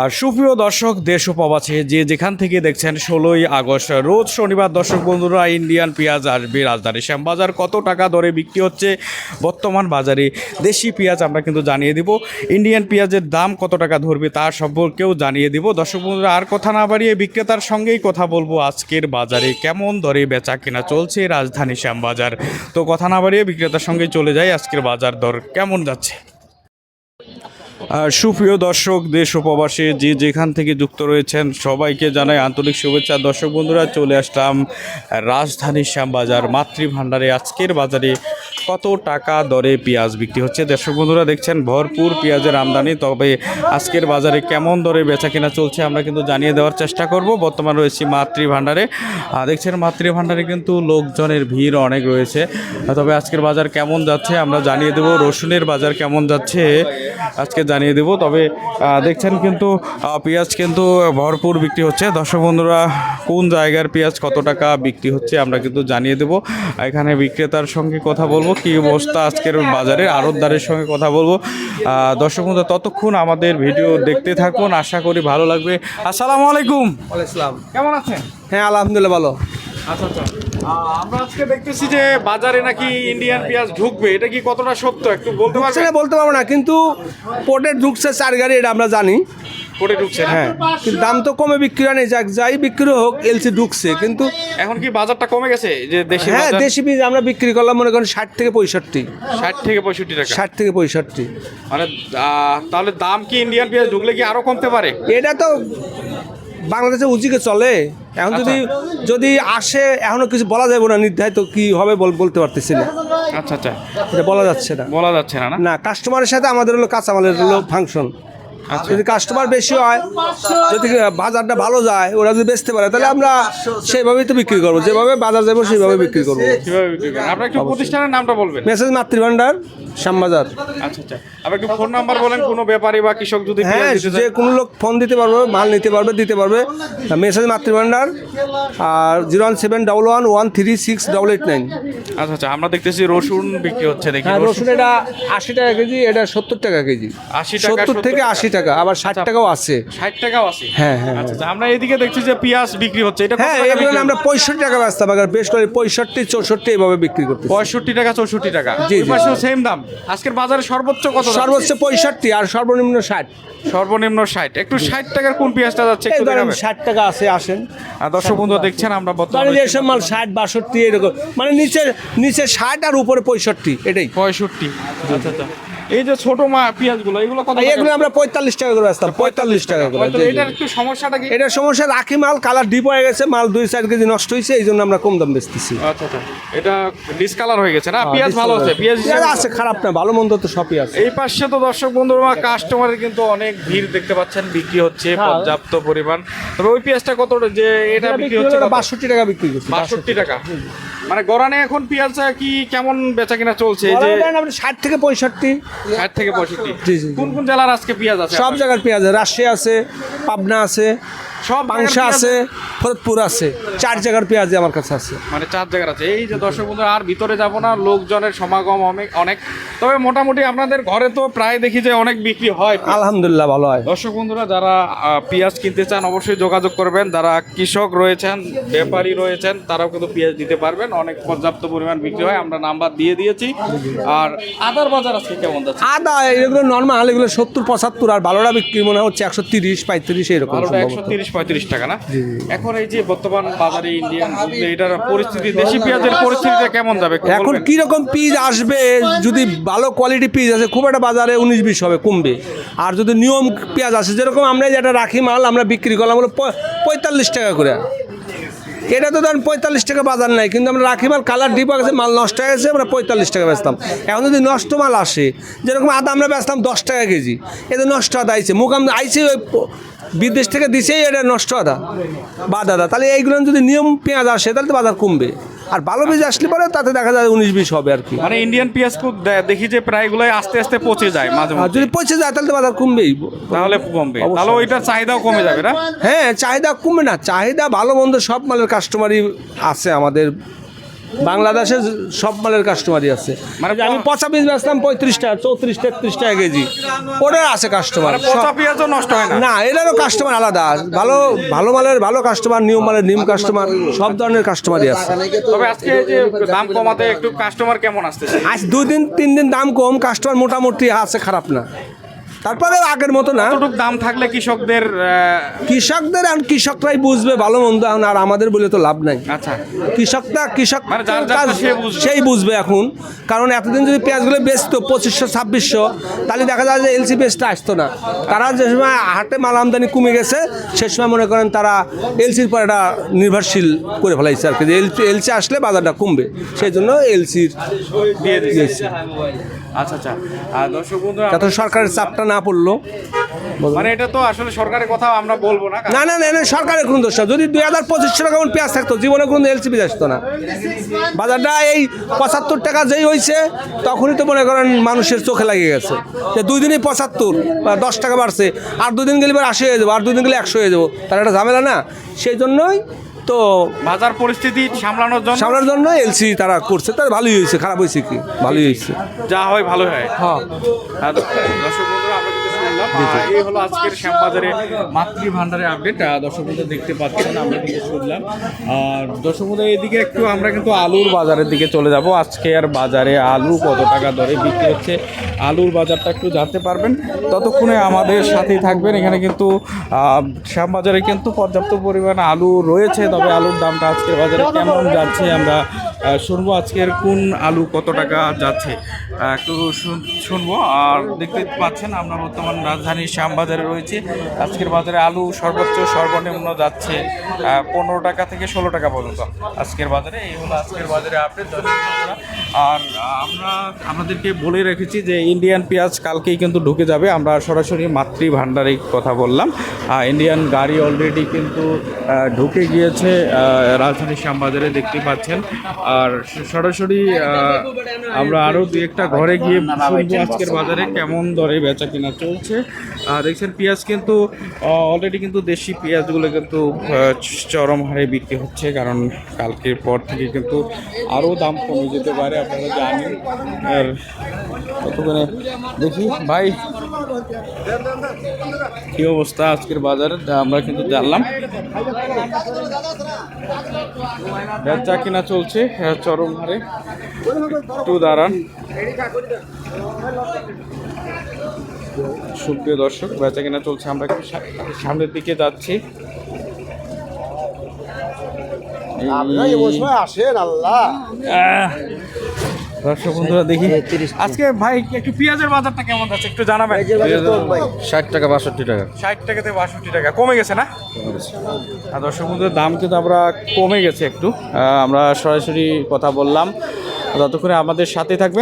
আর সুপ্রিয় দর্শক, দেশ ও প্রবাসে যে যেখান থেকে দেখছেন, ষোলোই আগস্ট, রোজ শনিবার দর্শক বন্ধুরা, ইন্ডিয়ান পেঁয়াজ আসবে রাজধানী শ্যামবাজার কত টাকা দরে বিক্রি হচ্ছে? বর্তমান বাজারে দেশি পেঁয়াজ আমরা কিন্তু জানিয়ে দিব। ইন্ডিয়ান পেঁয়াজের দাম কত টাকা ধরবে তার সম্পর্কেও জানিয়ে দিব। দর্শক বন্ধুরা, আর কথা না বাড়িয়ে বিক্রেতার সঙ্গেই কথা বলব আজকের বাজারে। কেমন দরে বেচা কেনা চলছে রাজধানী শ্যামবাজার? তো কথা না বাড়িয়ে বিক্রেতার সঙ্গে চলে যাই আজকের বাজার দর। কেমন যাচ্ছে? সুপ্রিয় দর্শক, দেশ উপবাসে যে যেখান থেকে যুক্ত রয়েছেন, সবাইকে জানাই আন্তরিক শুভেচ্ছা। দর্শক বন্ধুরা, চলে আসলাম রাজধানীর শ্যামবাজার মাতৃভাণ্ডারে। আজকের বাজারে কত টাকা দরে পেঁয়াজ বিক্রি হচ্ছে? দর্শক বন্ধুরা, দেখছেন, ভরপুর পেঁয়াজের আমদানি, তবে আজকের বাজারে কেমন দরে বেচা কেনা চলছে আমরা কিন্তু জানিয়ে দেওয়ার চেষ্টা করব। বর্তমান রয়েছি মাতৃভাণ্ডারে। দেখছেন, মাতৃভাণ্ডারে কিন্তু লোকজনের ভিড় অনেক রয়েছে। তবে আজকের বাজার কেমন যাচ্ছে আমরা জানিয়ে দেবো। রসুনের বাজার কেমন যাচ্ছে আজকে জানিয়ে দেবো। তবে দেখছেন কিন্তু পেঁয়াজ কিন্তু ভরপুর বিক্রি হচ্ছে। দর্শক বন্ধুরা, কোন জায়গার পেঁয়াজ কত টাকা বিক্রি হচ্ছে আমরা কিন্তু জানিয়ে দেবো। এখানে বিক্রেতার সঙ্গে কথা বলব। কি অবস্থা আজকের বাজারে আড়তদারের সঙ্গে কথা বলব। দর্শক বন্ধু ততক্ষণ আমাদের ভিডিও দেখতে থাকুন আশা করি ভালো লাগবে। আসসালামু আলাইকুম। ইসলাম কেমন আছেন? হ্যাঁ আলহামদুলিল্লাহ ভালো। আচ্ছা আচ্ছা। আমরা আজকে দেখতেছি যে বাজারে নাকি ইন্ডিয়ান পেঁয়াজ ঢুকবে। এটা কি কতটা সত্য? একটু বলতে পারবেন? বলতে পারব না কিন্তু পোর্টে ঢুকছে চার গাড়ি এটা আমরা জানি। করে ঢুকছে হ্যাঁ। কিন্তু দাম তো কমে বিক্রি হয় নাই। যাক যাই বিক্রি হোক এলসি ঢুকছে। কিন্তু এখন কি বাজারটা কমে গেছে? যে দেশি হ্যাঁ দেশি বীজ আমরা বিক্রি করলাম মনে করেন ষাট থেকে পঁয়ষট্টি। ষাট থেকে পঁয়ষট্টি টাকা। ষাট থেকে পঁয়ষট্টি। মানে তাহলে দাম কি ইন্ডিয়ান পেঁয়াজ ঢুকলে কি আরও কমতে পারে? এটা তো বাংলাদেশে উচিকে চলে। এখন যদি যদি আসে এখনও কিছু বলা যাবে না নির্ধারিত কি হবে বল- বলতে পারতেছি না। আচ্ছা আচ্ছা। এটা বলা যাচ্ছে না। বলা যাচ্ছে না না? না কাস্টমারের সাথে আমাদের হলো কাঁচামালের হলো ফাংশন যদি কাস্টমার বেশি হয় যদি বাজারটা ভালো যায় ওরা যদি বেচতে পারে তাহলে আমরা সেইভাবেই তো বিক্রি করব। যেভাবে বাজার যাব সেইভাবে বিক্রি করব। কীভাবে বিক্রি করেন আপনার একটু প্রতিষ্ঠানের নামটা বলবেন। মেসেজ মাতৃভান্ডার শ্যামবাজার। আচ্ছা আচ্ছা। একটু ফোন নাম্বার বলেন কোনো ব্যাপারী বা কৃষক যদি হ্যাঁ যে কোনো লোক ফোন দিতে পারবে মাল নিতে পারবে দিতে পারবে। মেসেজ মাতৃভান্ডার আর zero one seven double one one three six double eight nine. আচ্ছা আচ্ছা আমরা দেখতেছি রসুন বিক্রি হচ্ছে দেখি হ্যাঁ রসুন এটা আশি টাকা কেজি এটা সত্তর টাকা কেজি। 80 টাকা, সত্তর থেকে আশি টাকা আবার ষাট টাকাও আছে। ষাট টাকাও আছে? হ্যাঁ, হ্যাঁ, আচ্ছা আচ্ছা আমরা এদিকে দেখছি যে পেঁয়াজ বিক্রি হচ্ছে। এটা হ্যাঁ এগুলো আমরা পঁয়ষট্টি টাকা বেচতাম আগে বেশ করে পঁয়ষট্টি চৌষট্টি এভাবে বিক্রি করতে পঁয়ষট্টি টাকা চৌষট্টি টাকা। জি, পাশেও সেম দাম। আজকের বাজারে সর্বোচ্চ কত সর্বোচ্চ পঁয়ষট্টি আর সর্বনিম্ন ষাট। সর্বনিম্ন ষাট। একটু ষাট টাকার কোন পেঁয়াজটা যাচ্ছে একটু দেখাবেন। ষাট টাকা আছে আসেন। আর দর্শক বন্ধু দেখছেন আমরা মানে বর্তমানে যে সব মাল ষাট বাষট্টি এরকম। মানে নিচে নিচে ষাট আর উপরে পঁয়ষট্টি এটাই। পঁয়ষট্টি। আচ্ছা আচ্ছা। এই যে ছোট মা পেঁয়াজগুলো এগুলো কত এগুলো আমরা পঁয়তাল্লিশ টাকা করে বেচতাম পঁয়তাল্লিশ টাকা করে। এটার একটু সমস্যাটা কি? এটার সমস্যা রাখি মাল কালার ডিপ হয়ে গেছে মাল দুই চার কেজি নষ্ট হয়েছে এই জন্য আমরা কম দাম বেচতেছি। আচ্ছা আচ্ছা। এটা ডিসকালার হয়ে গেছে না? পেঁয়াজ ভালো আছে পেঁয়াজ আছে খারাপ না ভালো মন্দ তো সবই আছে। এই পাশে তো দর্শক বন্ধুরা কাস্টমারের কিন্তু অনেক ভিড় দেখতে পাচ্ছেন বিক্রি হচ্ছে হ্যাঁ। পর্যাপ্ত পরিমাণ। তবে ওই পেঁয়াজটা কত যে এটা বিক্রি হচ্ছে? বাষট্টি টাকা বিক্রি করছি বাষট্টি টাকা। মানে গরানে এখন পেঁয়াজ কি কেমন বেচা কিনা চলছে যে আপনি ষাট থেকে পঁয়ষট্টি ষাট থেকে পঁয়ষট্টি। কোন কোন জেলার আজকে পেঁয়াজ আছে সব জায়গার পেঁয়াজ আছে। রাজশাহী আছে পাবনা আছে সব জায়গার আছে ফরিদপুর আছে চার জায়গার পেঁয়াজ আমার কাছে আছে। মানে চার জায়গার আছে। এই যে দর্শক বন্ধু আর ভিতরে যাব না লোকজনের সমাগম অনেক অনেক। তবে মোটামুটি আপনাদের ঘরে তো প্রায় দেখি যে অনেক বিক্রি হয়। আলহামদুলিল্লাহ ভালো হয়। দর্শক বন্ধুরা যারা পেঁয়াজ কিনতে চান অবশ্যই যোগাযোগ করবেন। যারা কৃষক রয়েছেন ব্যাপারী রয়েছেন তারাও কিন্তু পেঁয়াজ দিতে পারবেন। অনেক পর্যাপ্ত পরিমাণ বিক্রি হয় আমরা নাম্বার দিয়ে দিয়েছি। আর আদার বাজার আজকে কেমন যাচ্ছে? আদা এগুলো নর্মাল এগুলো সত্তর পঁচাত্তর আর ভালোটা বিক্রি মনে হচ্ছে একশো তিরিশ পঁয়ত্রিশ এরকম একশো তিরিশ পঁয়ত্রিশ টাকা না? এখন এই যে বর্তমান বাজারে ইন্ডিয়ান এটার পরিস্থিতি দেশি পেঁয়াজের পরিস্থিতিটা কেমন যাবে এখন বলবেন? কি রকম পিস আসবে? যদি ভালো কোয়ালিটি পিস আছে খুব একটা বাজারে উনিশ বিশ হবে কমবে। আর যদি নিয়ম পেঁয়াজ আসে যেরকম আমরা যেটা রাখি মাল আমরা বিক্রি করলাম হলো পঁয়তাল্লিশ টাকা করে। এটা তো ধরেন পঁয়তাল্লিশ টাকা বাজার নাই কিন্তু আমরা রাখি মাল কালার ডিপ গেছে মাল নষ্ট হয়ে গেছে আমরা পঁয়তাল্লিশ টাকা বেচতাম। এখন যদি নষ্ট মাল আসে যেরকম আদা আমরা বেচতাম দশ টাকা কেজি এতে নষ্ট আদা আইছে মুখ আমরা আইছে ওই বিদেশ থেকে দিছেই এটা নষ্ট আদা বাদ আদা। তাহলে এইগুলো যদি নিয়ম পেঁয়াজ আসে তাহলে তো বাজার কমবে। আর ভালো বীজ আসলে পরে তাতে দেখা যায় উনিশ বিশ হবে আর কি। মানে ইন্ডিয়ান পেঁয়াজ খুব দেখি যে প্রায়গুলোই আস্তে আস্তে পচে যায় মাঝে মাঝে যদি পচে যায় তাহলে তো বাজার কমবেই। তাহলে কমবে। তাহলে ওইটার চাহিদাও কমে যাবে না? হ্যাঁ চাহিদা কমবে না। চাহিদা ভালো মন্দ সব মালের কাস্টমারই আছে আমাদের বাংলাদেশে সব মালের কাস্টমারই আছে। মানে আমি পচা বীজ বেচলাম পঁয়ত্রিশ টাকা চৌত্রিশ তেত্রিশ টাকা কেজি। ওটা আছে কাস্টমার মানে পচা পেঁয়াজও নষ্ট হয় না? না এটারও কাস্টমার আলাদা। ভালো ভালো মালের ভালো কাস্টমার নিয়ম মালের নিম কাস্টমার সব ধরনের কাস্টমারই আছে। তবে আজকে যে দাম কমাতে একটু কাস্টমার কেমন আসতেছে? আজ দুই দিন তিন দিন দাম কম কাস্টমার মোটামুটি আছে খারাপ না। তারপরে আগের মতো না। কতটুকু দাম থাকলে কৃষকদের কৃষকদের এখন কৃষকরাই বুঝবে ভালো মন্দ এখন আর আমাদের বলে তো লাভ নাই। আচ্ছা। কৃষকটা কৃষক মানে। সেই বুঝবে এখন। কারণ এতদিন যদি পেঁয়াজগুলো বেচতো পঁচিশশো ছাব্বিশশো তাহলে দেখা যায় যে এলসি পেঁয়াজটা আসতো না। তারা যে সময় হাটে মাল আমদানি কমে গেছে সে সময় মনে করেন তারা এলসির পর একটা নির্ভরশীল করে ফেলাইছে আর কি। যে এলসি এলসি আসলে বাজারটা কমবে সেই জন্য এলসির দিয়ে দিয়েছে। আচ্ছা আচ্ছা। সরকারের চাপটা না পড়ল। মানে এটা তো আসলে সরকারের কথা আমরা বলব না। না না না সরকারের কোনো দোষ না। যদি দুই হাজার পঁচিশশো টাকা পেঁয়াজ থাকতো জীবনে কোনো এলসিপি আসতো না। বাজারটা এই পঁচাত্তর টাকা যেই হয়েছে তখনই তো মনে করেন মানুষের চোখে লাগিয়ে গেছে। যে দুই দিনই পঁচাত্তর বা দশ টাকা বাড়ছে আর দুদিন গেলে এবার আশি হয়ে যাব আর দুদিন গেলে একশো হয়ে যাব। তার একটা ঝামেলা না। সেই জন্যই তো বাজার পরিস্থিতি সামলানোর জন্য সামলার জন্য এলসি তারা করছে। তার ভালোই হয়েছে খারাপ হয়েছে কি? ভালোই হয়েছে। যা হয় ভালো হয়। হ্যাঁ। এই হলো আজকের শ্যামবাজারে মাতৃ ভান্ডারের আপডেট দর্শক বন্ধু দেখতে পাচ্ছেন আমরা কিন্তু শুনলাম। আর দর্শক বন্ধু এদিকে একটু আমরা কিন্তু আলুর বাজারের দিকে চলে যাব। আজকে আর বাজারে আলু কত টাকা দরে বিক্রি হচ্ছে আলুর বাজারটা একটু জানতে পারবেন। ততক্ষণে আমাদের সাথেই থাকবেন। এখানে কিন্তু শ্যামবাজারে কিন্তু পর্যাপ্ত পরিমাণ আলু রয়েছে তবে আলুর দামটা আজকের বাজারে কেমন যাচ্ছে আমরা শুনব আজকের কোন আলু কত টাকা যাচ্ছে? একটু শুন- শুনব। আর দেখতে পাচ্ছেন, আমরা বর্তমান রাজধানীর শ্যামবাজারে রয়েছে। আজকের বাজারে আলু সর্বোচ্চ সর্বনিম্ন যাচ্ছে পনেরো টাকা থেকে ষোলো টাকা পর্যন্ত। আজকের বাজারে, এই হলো আজকের বাজারে আপডেট আর আমরা, আমাদেরকে বলে রেখেছি যে ইন্ডিয়ান পেঁয়াজ কালকেই কিন্তু ঢুকে যাবে। আমরা সরাসরি মাতৃ ভাণ্ডারে কথা বললাম। ইন্ডিয়ান গাড়ি অলরেডি কিন্তু ঢুকে গিয়েছে রাজধানীর শ্যামবাজারে, দেখতে পাচ্ছেন। আর সরাসরি আমরা আরও দু একটা ঘরে গিয়ে শুনব আজকের বাজারে কেমন দরে বেচা কিনা চলছে। আর দেখছেন পেঁয়াজ কিন্তু অলরেডি কিন্তু দেশি পেঁয়াজগুলো কিন্তু চরম হারে বিক্রি হচ্ছে, কারণ কালকের পর থেকে কিন্তু আরও দাম কমে যেতে পারে, আপনারা জানেন। আর কতক্ষণে দেখি, ভাই, কি অবস্থা আজকের বাজারে? আমরা কিন্তু জানলাম। বেচা কিনা চলছে চরম হারে। একটু দাঁড়ান। সুপ্রিয় দর্শক বেচা কেনা চলছে আমরা একটু সামনের দিকে যাচ্ছি। আসেন আল্লাহ। দর্শক বন্ধুরা দেখি। আজকে ভাই একটু পেঁয়াজের বাজারটা কেমন আছে? একটু জানাবেন। ষাট টাকা বাষট্টি টাকা। ষাট টাকা থেকে বাষট্টি টাকা। কমে গেছে না? আর দর্শক বন্ধুদের দাম কিন্তু আমরা কমে গেছে একটু। আহ, আমরা সরাসরি কথা বললাম। ততক্ষণে আমাদের সাথে থাকবেন